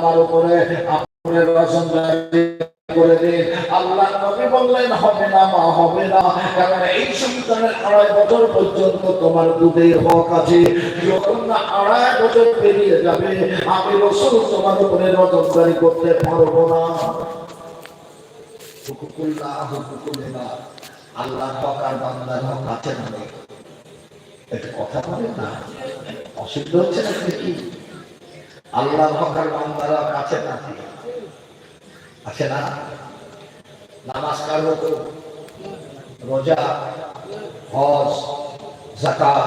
আমার উপরে, আপনার রসন করে দিন। আল্লাহ নবী বললেন, হবে না মা, হবে না। কারণ এই সন্তানের আড়াই বছর পর্যন্ত তোমার দুধের হক আছে। যখন না আড়াই বছর পেরিয়ে যাবে, আমি রসুল তোমার উপরে নজরদারি করতে পারব না। আল্লাহ কথা বলে না? অসুবিধা হচ্ছে না কি আল্লাহ হক আর বান্দার হক আছে না আছে না? নামাজ কার তো? রোজা, হজ জাকাত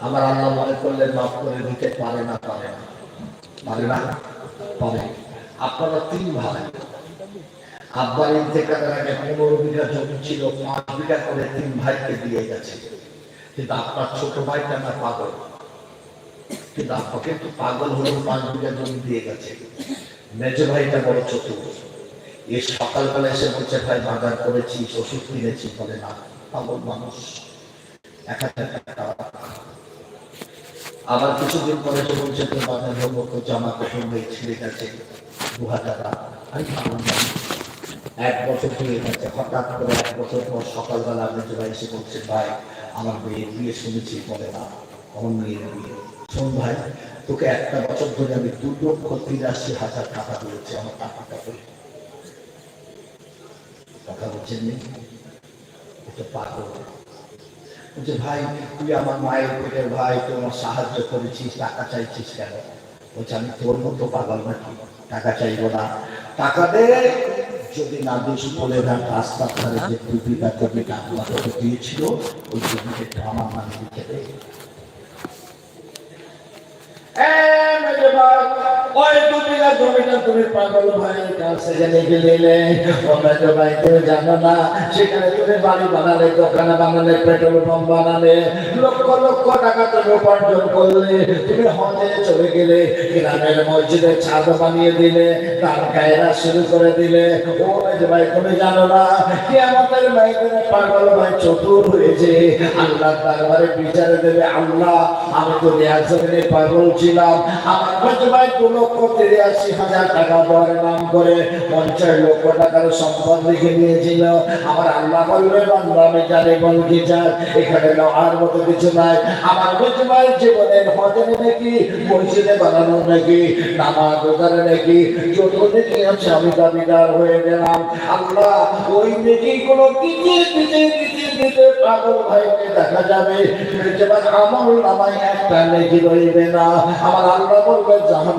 আমার আল্লাহ মনে করলে মাফ করে দিতে পারে না পারে না। পারে না? পারে। আপনারা তিন ভাই। আব্বার ইন্তেকালের আগে পনেরো বিঘা জমি ছিল, পাঁচ বিঘা করে তিন ভাইকে দিয়ে গেছে। কিন্তু আপনার ছোট ভাইটা না পাগল? পাগল পাঁচ বিঘা জমি দিয়ে গেছে। ভাইটা বড় চতুর। এ সকালবেলা এসে বলছে, ভাই, বাজার করেছি, ওষুধ কিনেছি। বলে, না, পাগল মানুষ। এক আবার কিছুদিন পরে এসে বলছে তো বাজার হব তো জামা কাপড় নেই, ছিঁড়ে গেছে দু হাজার আমি ভাবলাম না। এক বছর হয়ে গেছে। হঠাৎ করে এক বছর পর সকালবেলা মেজ ভাই এসে বলছে, ভাই, আমার মেয়ের বিয়ে শুনেছি। বলে, না আমার মেয়ের বিয়ে। শোন ভাই, তোকে একটা বছর ধরে আমি দু লক্ষ তিরাশি হাজার টাকা দিয়েছি, আমার বলছেন এটা পাগল। বলছে, ভাই, তুই আমার মায়ের পেটের ভাই, তুই আমার সাহায্য করেছিস, টাকা চাইছিস কেন? বলছে, আমি তোর মতো পাগল নাকি? টাকা চাইব না। টাকা দে। যদি না দিস, বলে না রাস্তার ধারে যে টুপিটা তোকে দিয়েছিল, ওই টুপিটা আমার মানে লিখে দে ছাদ বানিয়ে দিলে গান গায়রা শুরু করে দিলে। ও ভাই, তুমি জানো না কি আমাদের পাগল ভাই চতুর হয়েছে। আল্লাহ দরবারে বিচারে দেবে, আল্লাহ, আমি তো পাগল ছিলাম। আমার ভাই দু আমার আল্লাহ বলবে আমি আমার দাবিদার হয়ে গেলাম আল্লাহ ওই নাকি কোনো দেখা যাবে আমল নামায় একটা রইবে না আমার আল্লাহ বলবে জাহান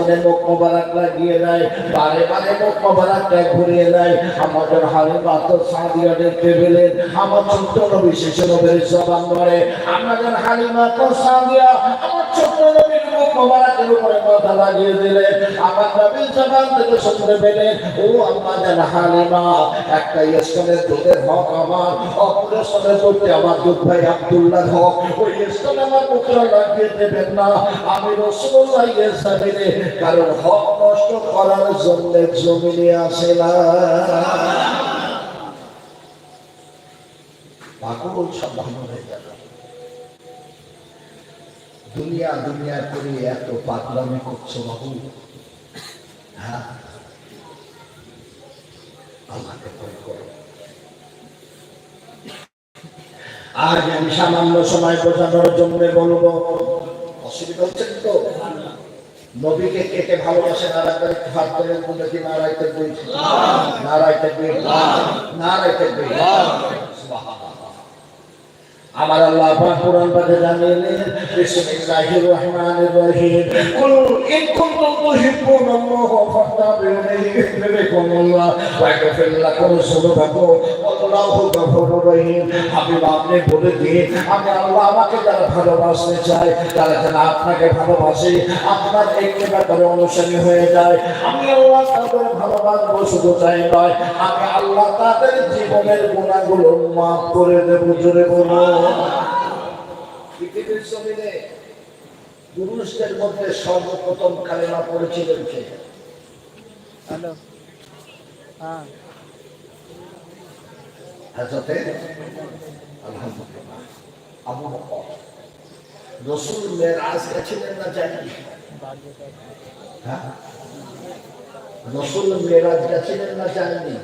স্থানে মুখ মোবারক লাগিয়ে দেয় বারে বারে মুখ মোবারকটা ঘুরিয়ে দেয় আমাদের হারে তো সাদিয়াদের টেবিলে, আমার ছোট্ট নবী শিশু নবীর জবান ধরে, আমাদের হালিমা তো সাদিয়া, আমার ছোট্ট মোবারকের উপরে মাথা লাগিয়ে দিলেন আমার নবীর জবান থেকে শুনতে পেলেন ও আমাদের হালিমা, একটা ইসলামের দুধের হক আমার অপর ইসলামের দুধটি আমার দুধ ভাই আব্দুল্লাহ হক। ওই ইসলাম আমার মুখরা লাগিয়ে দেবেন না। আমি রসুল্লাহ ইসলামিনে কারণ হক নষ্ট করার জন্য জমিনে আসে না। পাগল সব ভালো হয়ে যাবে দুনিয়া দুনিয়া করে এত পাগলামি করছ বাবু। হ্যাঁ? আজ আমি সামান্য সময় বোঝানোর জন্য বলব, অসুবিধা হচ্ছে তো নবীকে কেটে ভালোবাসে নারায়ণ একটু হাত করে আমার আল্লাহ পাক কোরআন পাকে জানিয়ে বিসমিল্লাহির রহমানির রহিম। কুল ইন কুনতুম তুহিব্বুনাল্লাহ ফাত্তাবিউনি ইউহিব্বুকুমুল্লাহ ওয়া ইয়াগফির লাকুম যুনুবাকুম রহিম। হাবিব, আপনি বলে দিন, আমি আল্লাহ আমাকে যারা ভালোবাসতে চায় তারা যেন আপনাকে ভালোবাসে, আপনার একটি ব্যাপারে অনুসারী হয়ে যায়। আমি আল্লাহ তাদের ভালোবাসবো, শুধু তাই নয়, আমি আল্লাহ তাদের জীবনের গুণাগুলো মাফ করে দেবো, জোরে বলো পৃথিবীর জমিনে পুরুষদের মধ্যে সর্বপ্রথম কালেমা পড়েছিলেন কে হ্যালো হ্যাঁ? হাজতে আলহামদুলিল্লাহ আবু বকর রসুল মেরাজ গেছিলেন না জানি হ্যাঁ রসুল মেরাজ গেছিলেন না জানেনি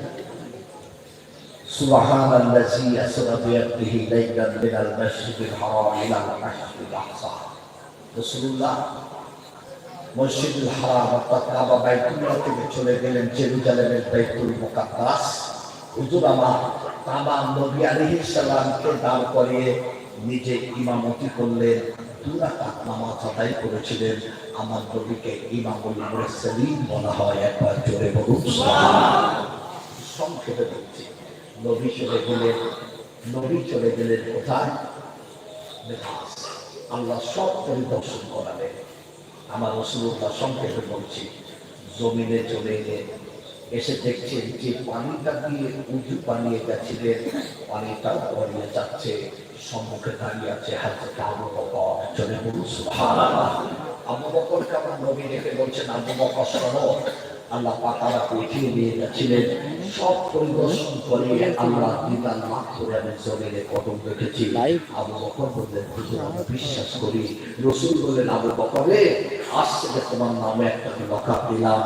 سبحان الذي أسرى بيده ليلا من المسجد الحرام إلى المسجد الأقصى رسول الله মসজিদুল হারাম অর্থাৎ কাবা বাইতুল্লাহ থেকে চলে গেলেন জেরুজালেমের বাইতুল মুকাদ্দাস হুজুর আমার কাবা নবী আলাইহিস সালামকে দাঁড় করিয়ে নিজে ইমামতি করলেন দু রাকাত নামাজ আদায় করেছিলেন আমার নবীকে ইমামুল মুরসালিন বলা হয় একবার জোরে বলুন সুবহানাল্লাহ। সংক্ষেপে বলছি নবী চলে গেলে, নবী চলে গেলেন কোথায়? আল্লাহ সব পরিদর্শন করালেন। আমার রসুল্লাহ সংক্ষেপে বলছি, জমিনে চলে এলে এসে দেখছেন যে পানিটা দিয়ে উঁচু বানিয়ে গেছিলেন পানিটাও গড়িয়ে যাচ্ছে, সম্মুখে দাঁড়িয়ে আছে হাতে বকর। চলে বলুন আবু বকরকে আমার নবী রেখে বলছেন, আবু বকর, শোনো আল্লাহ পাতারা উঠিয়ে নিয়ে গেছিলেন সব পরিদর্শন করে আল্লাহ দিদার লাভ করে আমি জমিনে কদম রেখেছি। আবু বকর বললেন হুজুর আমরা বিশ্বাস করি। রসুল বললেন আবু বকরে আজ থেকে তোমার নামে একটা লকাপ দিলাম।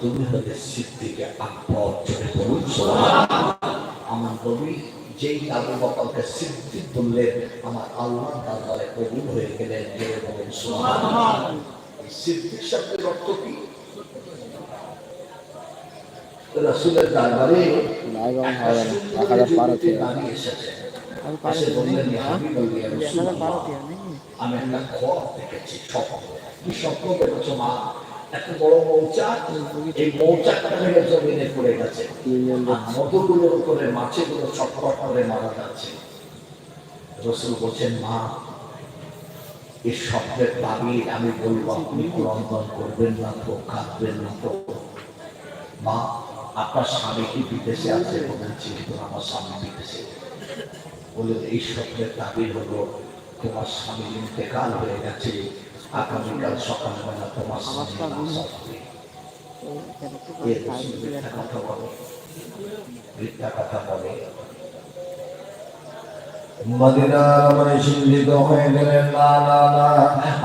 তুমি হলে সিদ্দিকে আকবর চলে সুবহানাল্লাহ। আমার নবী যেই আবু বকরকে সিদ্দিক বললেন আমার আল্লাহ দরবারে কবুল হয়ে গেলেন। সিদ্দিক শব্দের অর্থ কি রসুলের দরবারে লাইভ অন একটা হবে না এক সুন্দরী হাজার বারো যুবতী থেকে দাঁড়িয়ে এসেছে আমি একটা দেখেছি স্বপ্ন। কি স্বপ্ন দেখেছ মা? একটা বড় মৌচাক? এই মৌচাকটা ভেঙে জমিনে পড়ে গেছে। মধুগুলোর উপরে মাছেগুলো ছটফট করে মারা যাচ্ছে। রসুল বলছেন মা এই স্বপ্নের তাবির আমি বলব আপনি ক্রন্দন করবেন না তো কাঁদবেন না তো। মা আপনার স্বামী কি বিদেশে আছে বলেছি তো আমার স্বামী বিদেশে। বলে এই স্বপ্নের তাবির হলো তোমার স্বামী ইন্তেকাল হয়ে গেছে। আগামীকাল সকালবেলা তোমার স্বামী কথা বলে। মিথ্যা কথা বলে। মদিনার মানে চিহ্নিত হয়ে গেলেন না না না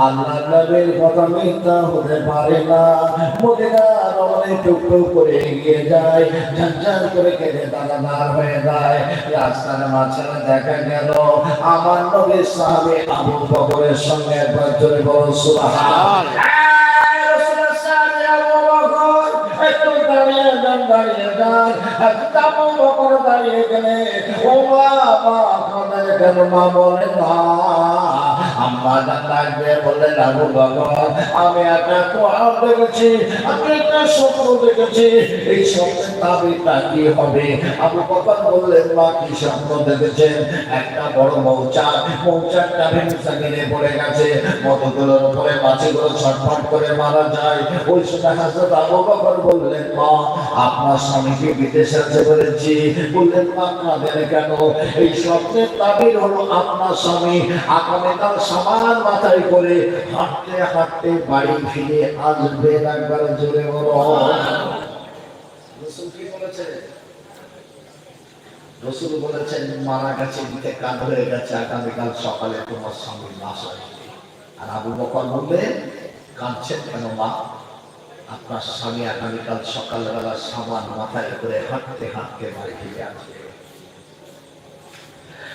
আল্লাহ নবীর কথা মিথ্যা হতে পারে না। মদিনার অনেক টুকরো করে এগিয়ে যায় ঝাঁঝার করে তারা দাঁড় হয়ে যায়। রাস্তার মাঝখানে দেখা গেল, আমার নবীর সাহাবে আবু বকরের সঙ্গে একবার জোরে বড় সুবহান একটু দাঁড়িয়ে যান দাঁড়িয়ে যান। বকর দাঁড়িয়ে গেলে, ও কেন মা বলে না? আম্মা জান ডাকবে বললেন আবু বকর আমি একটা কোরআন দেখেছি একটা স্বপ্ন দেখেছি। এই স্বপ্নের তাবিরটা কি হবে? আবু বকর বললেন, মা কি স্বপ্ন দেখেছেন? একটা বড় মৌচাক, মৌচাকটা ভেঙে সাকিনে পড়ে গেছে। মতগুলোর উপরে মাছিগুলো ছটফট করে মারা যায়। ওই সময় হাজরত আবু বকর বললেন, মা, আপনার স্বামীকে বিদেশে আছে বলেছি? বললেন কাঁদেন কেন? এই স্বপ্নের তাবির হলো আপনার স্বামী, আগামীকাল সামান মাথায় করে হাঁটতে হাঁটতে বাড়ি ফিরে আসবে একবার জোরে বলো। রসুল বলেছেন? মারা গেছে দিতে হয়ে গেছে, আগামীকাল সকালে তোমার স্বামীর লাশ আসবে আর আবু বকর বললেন, কাঁদছেন কেন মা? আপনার স্বামী আগামীকাল সকালবেলা সাবান মাথায় করে হাঁটতে হাঁটতে বাড়ি ফিরে আসবে।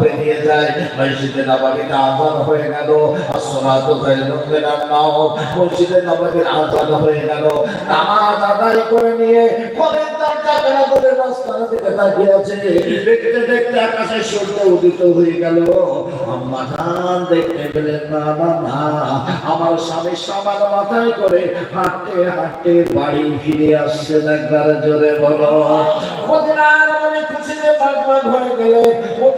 পেরিয়ে মসজিদে আজান হয়ে গেল। নাওম। মসজিদে আজান হয়ে গেল। নামাজ আদায় করে নিয়ে গেল। আমার স্বামী মাথায় করে হাঁটতে হাঁটতে বাড়ি ফিরে আসছেন একবার জোরে বলো। হয়ে গেলেন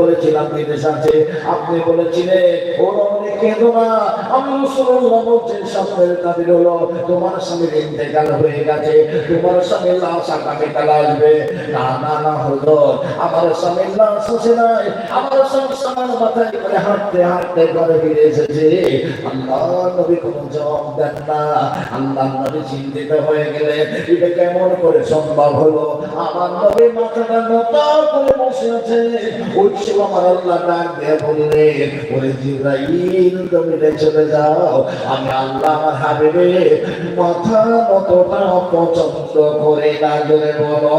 বলেছিলাম বিদেশ আছে আপনি বলেছিলেন, ও রমণী, কেঁদো না। আমি রসুল্লাহ বলছেন তাদের হলো তোমার স্বামীর ইন্তেকাল হয়ে গেছে। তোমার স্বামীর লাশ আগামীকাল আসবে। না না না হলো আমার স্বামীর লাশ আসে নাই। আমার সমান মাথায় করে হাঁটতে হাঁটতে ঘরে ফিরে এসেছে। আল্লাহ নবী কোনো জবাব দেন না। আল্লাহ নবী চিন্তিত হয়ে গেলে এটা কেমন করে সম্ভব হলো? আমার নবী মাথাটা নত করে বসে আছে। ওই তুমি চলে যাও। আমি আল্লাহ আমার হাবিবে মাথা মতটা পছন্দ করে না বলো।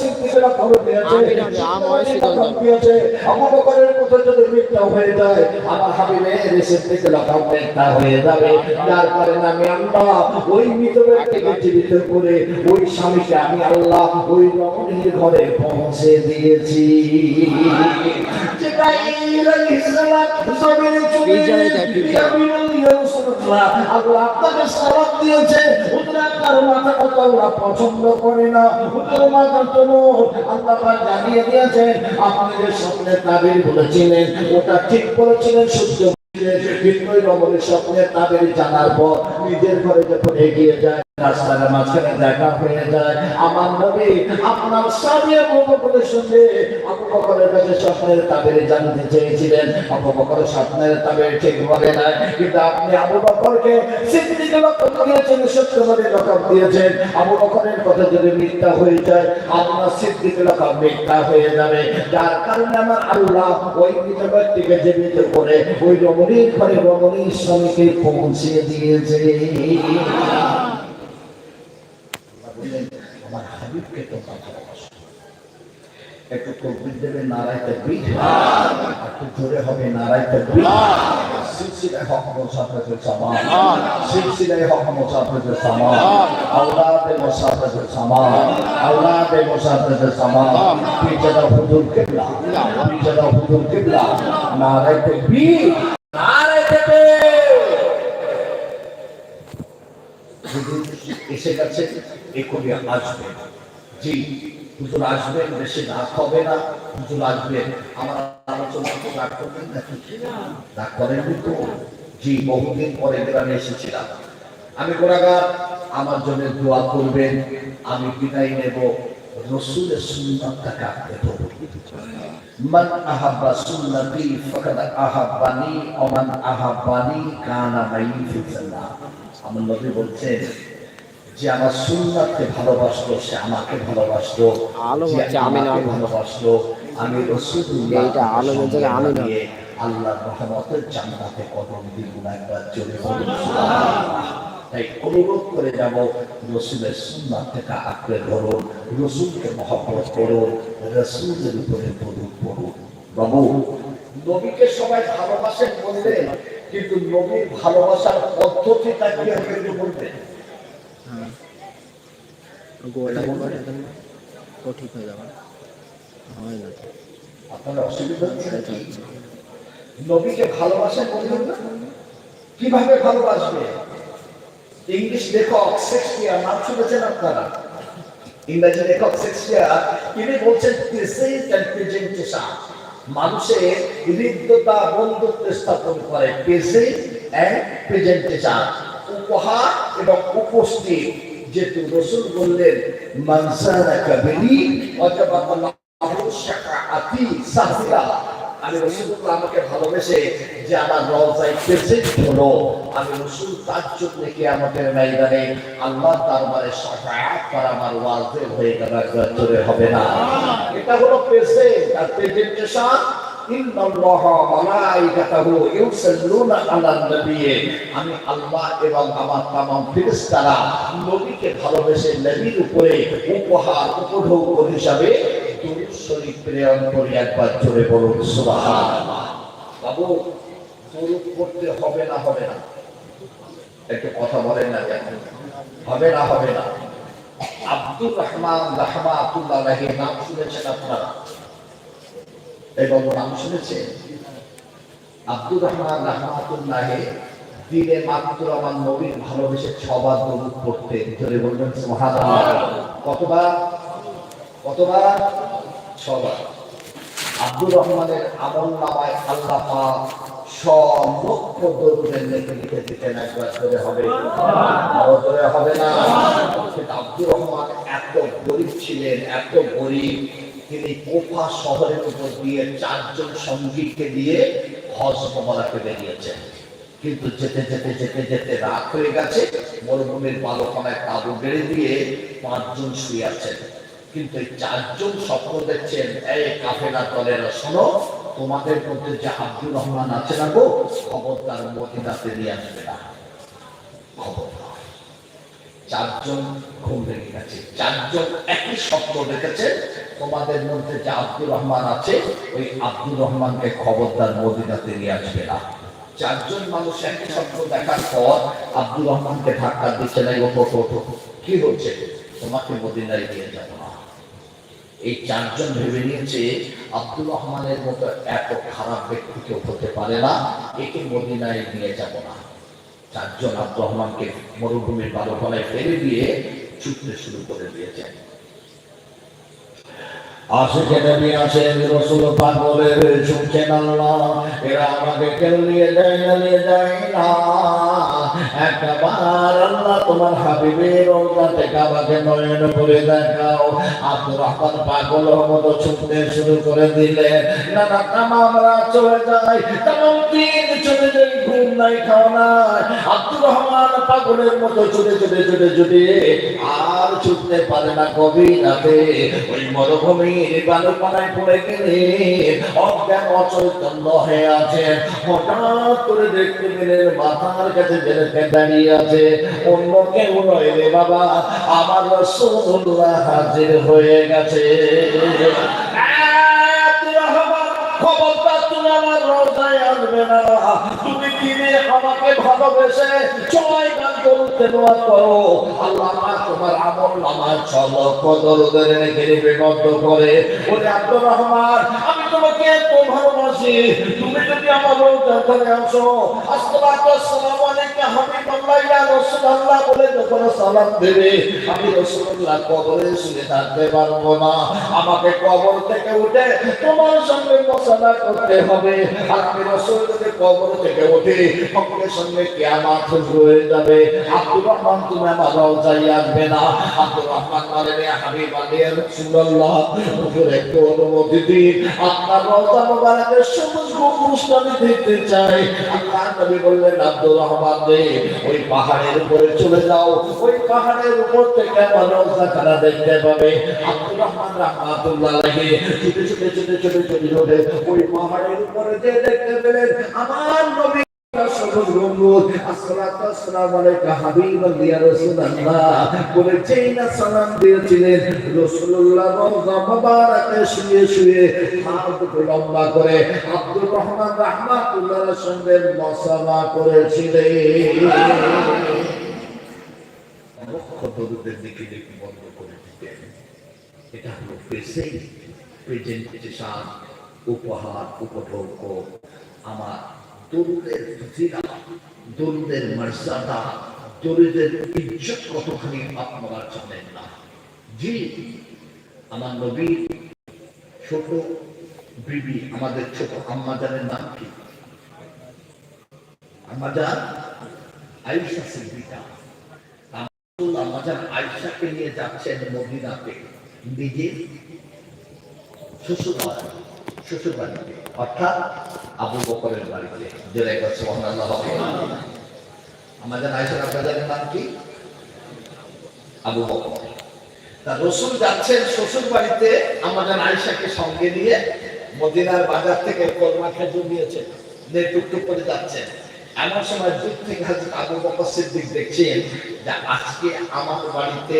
সিদ্দিকের খবর পেয়েছে দিয়েছে আবু বকরের কথা যদি মিথ্যা হয়ে যায় আমার হাবিবের সিদ্দিকের খবর মিথ্যা হয়ে যাবে। যার কারণে আমি আল্লাহ ওই মৃত ব্যক্তিকে জীবিত করে ওই স্বামীকে আমি আল্লাহ ওই রমণীর ঘরে পৌঁছে দিয়েছি। জিবরাইল আলাইহিস সালাম জমিনে বিজয় দেয়, আল্লাহ আপনাকে সালাম দিয়েছে। আপনার মাথা কত আল্লাহ পছন্দ করে না। হুজুর মাথা তো আল্লাহ পাক জানিয়ে দিয়েছেন আপনি যে স্বপ্নের তাবির বলেছিলেন ওটা ঠিক বলেছিলেন সত্য যায় আমার নবী আপনার আবু বকরের কথা যদি মিথ্যা হয়ে যায়, আপনার সিদ্দিকে লকব মিথ্যা হয়ে যাবে। যার কারণে আমার আল্লাহ ওই মৃত করে ওই রমণীর ঘরে রমণীর স্বামীকে পৌঁছে দিয়েছে। আমার হাবিবকে তোমরা একটু তকবির দেবে, নারায় একটু জোরে হবে, নারায় তকবির। সিলসিলায় হক নারায় তকবির হুজুর এসে গেছে এখনই আসবে। জি আসবেন হবে না। হুজুর আসবেন আমার আলোচনা তো রাগ করবেন নাকি রাগ করেননি তো। জি, বহুদিন পরে গ্রামে এসেছিলাম। আমি গোড়াগার আমার জন্য দোয়া করবেন। আমি বিদায় নেব। রসুলের সুন্নাতটাকে আঁকড়ে ধরব মান আহাব্বা সুন্নতি, ফাকাদ আহাব্বানি ওমান আহাব্বানি, কানা মাই ফিল জান্নাহ আমার নবী বলছেন যে আমার সুন্নাতকে ভালোবাসলো সে আমাকে ভালোবাসলো আলো হচ্ছে আমিন আমাকে আমিন। ভালোবাসলো আমি রসুল্লাহ এইটা আলমের জায়গায় আমিন। নিয়ে আল্লাহ রহমতের জান্নাতে কদম দিব একবার চলে তাই অনুরোধ করে যাব রসুলের সুন্নাত থেকে আঁকড়ে ধরুন রসুলকে মহব্বত করুন রসুলের উপরে দরুদ পড়ুন বাবু নবীকে সবাই ভালোবাসেন বললেন কিন্তু নবীর ভালোবাসার পদ্ধতিটা কি হবে একটু বলবেন গোলটা করে এখন ও ঠিক হয়ে যাবে হয় না? তো অসুবিধা হচ্ছে সেটা তো হচ্ছে নবীকে বললেন কীভাবে ভালোবাসবে ইংলিশ আপনারা? ইংরেজি লেখক শেক্সপিয়ার বলছেন মানুষের হৃদ্যতা বন্ধুত্ব স্থাপন করে প্রেজেন্ট প্রেজেন্টেশন উপহার এবং উপস্থিত, যেহেতু রসুল বললেন মানসারা কাবেরি অথবা আতি সাহসিরা আমি রসুল্লাহ আমাকে ভালোবেসে যে আমার রওজায় প্রেজেন্ট হলো আমি রসুল তার জন্য কি আমাদের ময়দানে আল্লাহ দরবারে শাফাআত করা আমার ওয়াজিব হয়ে গেল হবে না। এটা হলো প্রেজেন্ট আর প্রেজেন্টেশন আমি আল্লাহ এবং হিসাবে প্রেরণ করি একবার হবে না হবে না? কথা না কেন? হবে না হবে না? নাম শুনেছেন আপনারা? এবং নাম শুনেছেন আব্দুর রহমান রহমাতুল্লাহ দিনে মাত্র আমার নবীর ভালোবেসে ছবার দরুদ পড়তে। ধরে বলবেন, সুবহানাল্লাহ। কতবার? কতবার? ছবার। আব্দুর রহমানের আমল নামায় আল্লাহ পাক সমক্ষ দরুদের লেখে লিখে দিতেন, একবার ধরে হবে। হবে না? আব্দুর রহমান এত গরিব ছিলেন, এত গরিব। তিনি কোফা শহরের উপর দিয়ে চারজন সঙ্গীকে দিয়ে হজ কমলাকে বেরিয়েছেন। কিন্তু যেতে যেতে যেতে যেতে রাত হয়ে গেছে, মরুভূমির বালকনায় তাবু বেড়ে দিয়ে পাঁচজন শুয়ে আছেন। কিন্তু এই চারজন স্বপ্ন দেখছেন, এই কাফেলা দলের শোনো, তোমাদের মধ্যে যে আব্দুর রহমান আছে না গো, খবরদার মদিনাতে নিয়ে আসবে না। খবরদার। চারজন ঘুম ভেঙে গেছে, চারজন একই স্বপ্ন দেখেছে তোমাদের মধ্যে যে আব্দুর রহমান আছে, ওই আব্দুর রহমানকে খবরদার মদিনাতে নিয়ে আসবে না। চারজন মানুষ একই স্বপ্ন দেখার পর আব্দুর রহমানকে ধাক্কা দিচ্ছে না। কি হচ্ছে? তোমাকে মদিনায় নিয়ে যাব না। এই চারজন ভেবে নিয়েছে আব্দুর রহমানের মতো এত খারাপ ব্যক্তি কেউ হতে পারে না, একে মদিনায় নিয়ে যাব না। চারজন আব্দুর রহমানকে মরুভূমির বালকনায় ফেলে দিয়ে ছুটতে শুরু করে দিয়েছেন রহমান ছুটতে শুরু করে দিলে আমরা চলে যাই তাম দিন চলে যাই ঘুম নাই আব্দুর রহমান পাগলের মতো ছুটে ছুটে ছুটে ছুটে আর ছুটতে পারে না কবি রাতে ওই মরুভূমির বালুপানায় করে দেখতে পেলেন মাথার কাছে বেরোতে দাঁড়িয়ে আছে অন্য কেউ রে বাবা, আমার রসুল্লাহ হাজির হয়ে গেছে। খবরদার তুমি আমার রোজায় আসবে না। তুমি দিনে আমাকে ভালোবেসে সবাই গান করতে দোয়া করো। আল্লাহ তোমার আমল নামায় ছল কদরদের রেখে দিবে করে। ওরে আব্দুর রহমান তোমাকে এত ভালোবাসি, তুমি যদি আমার রোজা ধরে আসো, আসসালাতু আসসালামু আলাইকা হাবিবাল্লাহ রাসূলুল্লাহ বলে যখন সালাম দেবে, আমি রাসূলুল্লাহ কবরে শুয়ে থাকতে পারব না। আমাকে কবর থেকে উঠে তোমার সঙ্গে মোসালা করতে হবে। আমি রসুল থেকে কবর থেকে উঠে সঙ্গে সঙ্গে কিয়ামত হয়ে যাবে। আব্দুর রহমান, তুমি আমার রওজায় আসবে না। আব্দুর রহমান বলেন ইয়া হাবিব আলী রাসূলুল্লাহ একটু অনুমতি দিন। চলে যাও। ওই পাহাড়ের উপর থেকে আমার রওজা ছুটে ছুটে ওই পাহাড়ের উপরে দেখতে পেলেন, আমার নবী সবুজ গম্বুজ আসসালাতু আসসালামু আলাইকা হাবিবাল্লাহ ইয়া রাসূলুল্লাহ। বলে, যেই না সালাম দিয়েছিলেন, রাসূলুল্লাহ রওজা মুবারাকে শুয়ে শুয়ে হাত দুটো লম্বা করে আব্দুর রহমান রাহমাতুল্লাহর সঙ্গে মসামা করেছিলেন। লক্ষ দরুদের দিকে দেখি বন্ধ করে দিতেন। এটা হলো প্রেসেন্ট প্রেজেন্টেশন উপহার, উপভোগ্য। আমার দরুদের ফজিলা দরুদের মর্যাদা, দরুদের ইজ্জত কতখানি আপনারা জানেন না। জি, আমার নবী, ছোট বিবি, আমাদের ছোট আম্মা জানের নাম কি? আম্মা জান আয়েশা সিদ্দিকা। রাসূলুল্লাহ মাজার আয়েশাকে নিয়ে যাচ্ছেন মদিনাতে। নিজের শ্বশুর শ্বশুর বাড়িতে অর্থাৎ আবু বকরের বাড়িতে মহানাল্লাহ আমাদের আয়েশার আপনাদের নাম কি? আবু বকর। তা রসুল যাচ্ছেন শ্বশুর বাড়িতে আমাদের আয়েশাকে সঙ্গে নিয়ে মদিনার বাজার থেকে কলমা খেজুর নিয়েছেন নিয়ে টুকটুক করে যাচ্ছেন। এমন সময় দূর থেকে আবু বকর সিদ্দিক দেখছেন যে আজকে আমার বাড়িতে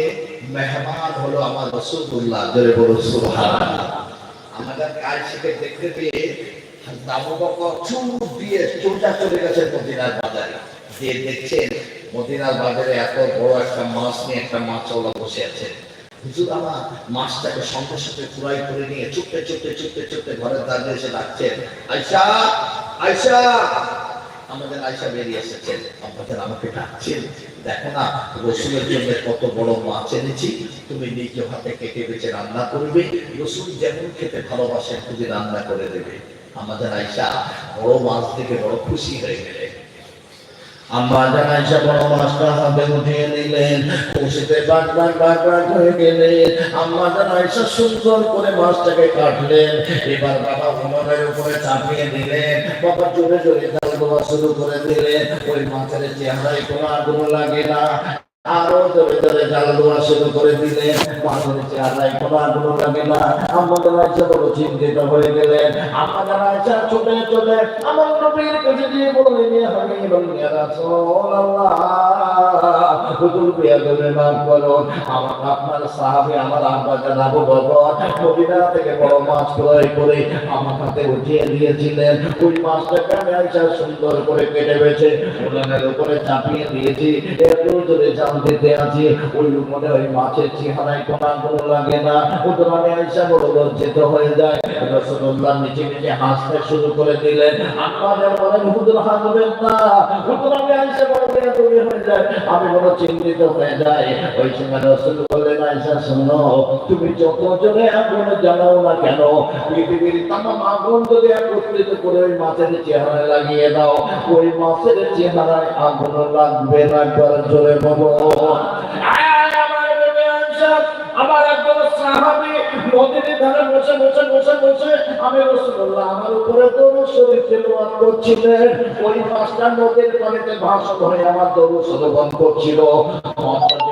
মেহমান হলো আমার রসুল্লাহ জোরে বলো আমাদের কাজ আয়েশাকে দেখতে পেয়ে বাজারে। এত বড় একটা মাছ নিয়ে একটা মাছওয়ালা বসে আছে। মাছটাকে সঙ্গে করে নিয়ে চুপতে চুপতে ঘরের এসে আয়সা আয়সা আমাদের আয়সা বেরিয়ে এসেছেন আপনাদের আমাকে ডাকছেন দেখো না, রসুলের জন্য কত বড় মাছ এনেছি। তুমি নিজে হাতে কেটে বেছে রান্না করবে। রসুল যেমন খেতে ভালোবাসেন তুমি রান্না করে দেবে। আমাদের আয়সা বড় মাছ দেখে বড় খুশি হয়ে গেলে। সুন্দর করে মাছটাকে কাটলেন। এবার বাবা উপরে চাপিয়ে দিলেন। বাবা জোরে জোরে দেওয়া শুরু করে দিলে ওই মাছের চেহারায় কোনো আগুন লাগে না। বড় আমার আপনার সাহাবী, আমার আব্বা থেকে বড় মাছ ক্রয় করে আমার হাতে উঠিয়ে দিয়েছিলেন। ওই মাছটাকে সুন্দর করে কেটে বেছে উনানের উপরে চাপিয়ে দিয়েছি। এত জোরে ওই মনে ওই মাছের চেহারায় কোনো লাগে না। আইসা বড় লজ্জিত হয়ে যায়। রসুল্লাহ নিচে নিচে হাসতে শুরু করে দিলেন। আপনাদের মনে হুজুর হাসবেন না। আইসা বড় হয়ে যায়। আমি বড় চিন্তিত হয়ে যাই। ওই সময় রসুল বললেন শোনো, তুমি যত জোরে আগুন জ্বালাও না কেন, পৃথিবীর আগুন যদি একত্রিত করে ওই মাছের চেহারায় লাগিয়ে দাও, ওই মাছের চেহারায় আগুন লাগবে না আয় আমার বেবে। আমার একজন সাহাবী বসে বসে বসে আমি আমার উপরে দরু তেলাওয়াত করছিলেন ওই পাঁচটা নদীর পানিতে আমার দরু করছিল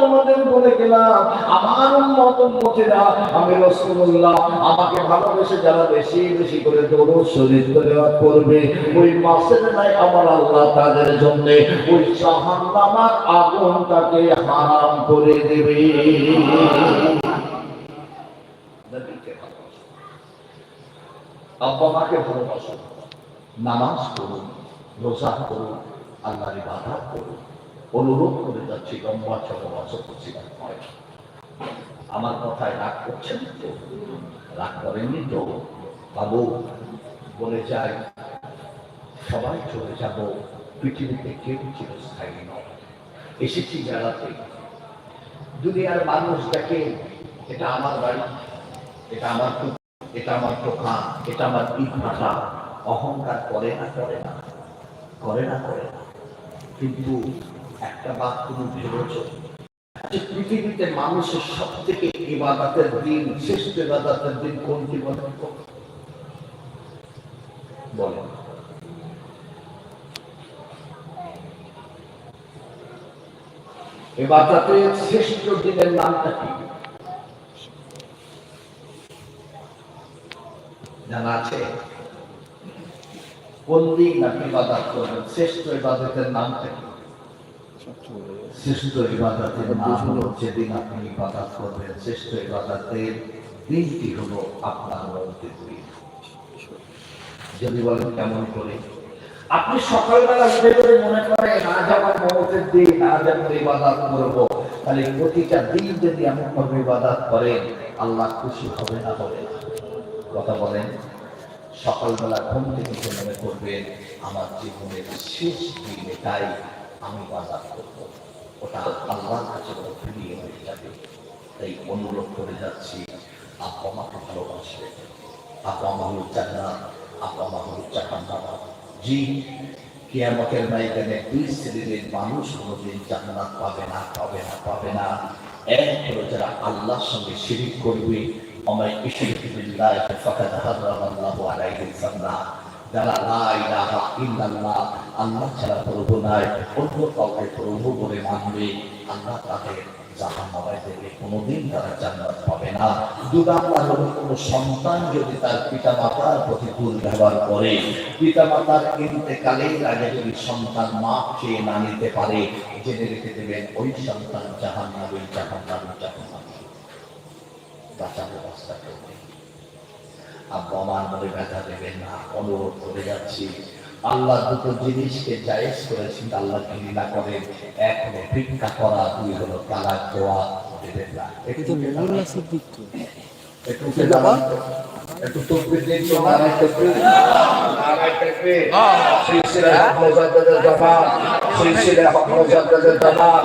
তোমাদের বলে গেলাম, আমার উম্মত উম্মতিরা, আমি রাসূলুল্লাহ আমাকে ভালোবেসে যারা বেশি বেশি করে দরুদ শরীফ তেলাওয়াত করবে, ওই মাসের নাই আমার আল্লাহ তাদের জন্য ওই জাহান্নামের আগুনটাকে হারাম করে দেবে। আব্বা মাকে ভালোবাসো। নামাজ করুন রোজা করুন ইবাদত করুন। অনুরোধ করে যাচ্ছি, লম্বা চলো বছর করছি হয় আমার কথায় রাগ করছেন তো? রাগ করেননি তো? বাবু, বলে যায় সবাই চলে যাব। পৃথিবীতে কেউ চিরস্থায়ী নয়। এসেছি বেড়াতে দুনিয়ার মানুষ দেখে, এটা আমার বাড়ি, এটা আমার এটা আমার দোকান এটা আমার ইট ভাষা অহংকার করে না করে না করে না করে না। কিন্তু একটা বাদ তুমি ভেবেছ যে পৃথিবীতে মানুষের সব থেকে ইবাদতের দিন, শ্রেষ্ঠ ইবাদতের দিন কোনটি বলেন বলেন। ইবাদতের শ্রেষ্ঠ দিনের নামটা কি? জানা আছে? কোন দিন আপনি ইবাদত করবেন? শ্রেষ্ঠ ইবাদতের নামটা কি? শ্রেষ্ঠ ইবাদতের নাম হলো যেদিন আপনি ইবাদত করবেন। শ্রেষ্ঠ ইবাদতের দিনটি হলো আপনার মৌতের দিন যদি বলেন কেমন করে? আপনি সকালবেলা উঠে করে মনে করেন আজ আমার মমতের দিন আজ আমি ইবাদত করব। তাহলে প্রতিটা দিন যদি এমন ভাবে ইবাদত করেন আল্লাহ খুশি হবে না হবে কথা বলেন। সকালবেলা ঘুম থেকে মনে করবেন আমার জীবনের শেষ দিন এটাই। আমি বাজার করব। ওটা আল্লাহর কাছে ফিরিয়ে হয়ে যাবে। তাই অনুরোধ করে যাচ্ছি আপা আমাকে ভালোবাসবে। আপা আমার হলো জান্নাত আপা আমার হলো জাহান্নাম। জি, কিয়ামতের ময়দানে দুই শ্রেণির মানুষ কোনোদিন জান্নাত পাবে না পাবে না পাবে না। এক হলো যারা আল্লাহর সঙ্গে শিরিক করবে। আমায় ইশরিক বিল্লাহ ফাকাদ হারাম আল্লাহু আলাইহি যারা ইল্লাল্লাহ, আল্লাহ ছাড়া প্রভু নাই, অন্য কাউকে প্রভু বলে মানবে, আল্লাহ তাদের কোনোদিন তারা তার পিতা মাতার প্রতি দুর্ব্যবহার করে পিতা মাতার ইন্তেকালের আগে যদি সন্তান মাপ চেয়ে না নিতে ওই সন্তান ব্যবস্থা করবে আমার মনে ব্যথা দেবেন না অনুরোধ করে যাচ্ছি। আল্লাহ দুটো জিনিসকে জায়েজ করেছেন আল্লাহ ঘৃণা করেন। এক হলো ভিক্ষা করা দুই হলো তালাক দেওয়া দেবেন না। একটু একটু উঠে দাঁড়ান। তো। একটু তকবির দিন তো নারায় তকবির। নারায় তকবির। সিলসিলা হক মুজাদ্দাদের জামান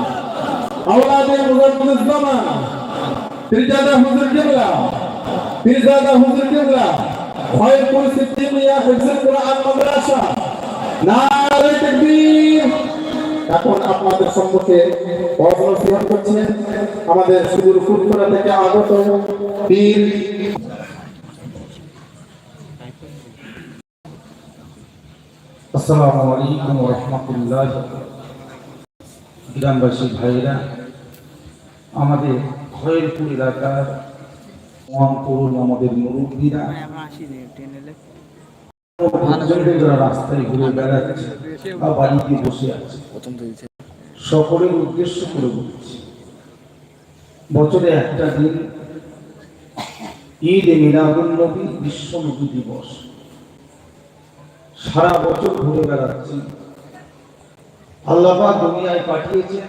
আওলাদে মুজাদ্দিদ জামান। পীরজাদা হুজুর কিবলা। হুজুর কিবলা। কোরআন মাদ্রাসা। নারে তাকবীর। এখন আপনাদের সম্মুখে করছেন আমাদের সুদূর ফুটপুরা থেকে আগত পীর। আসসালামু আলাইকুম রহমতুল্লাহ। গ্রামবাসী ভাইরা আমাদের খয়েরপুর এলাকার মহাপুর আমাদের মুরব্বীরা। সকলের উদ্দেশ্য করে বছরে একটা দিন ঈদ নবী দিবস। সারা বছর ঘুরে বেড়াচ্ছি। আল্লাহ দুনিয়ায় পাঠিয়েছেন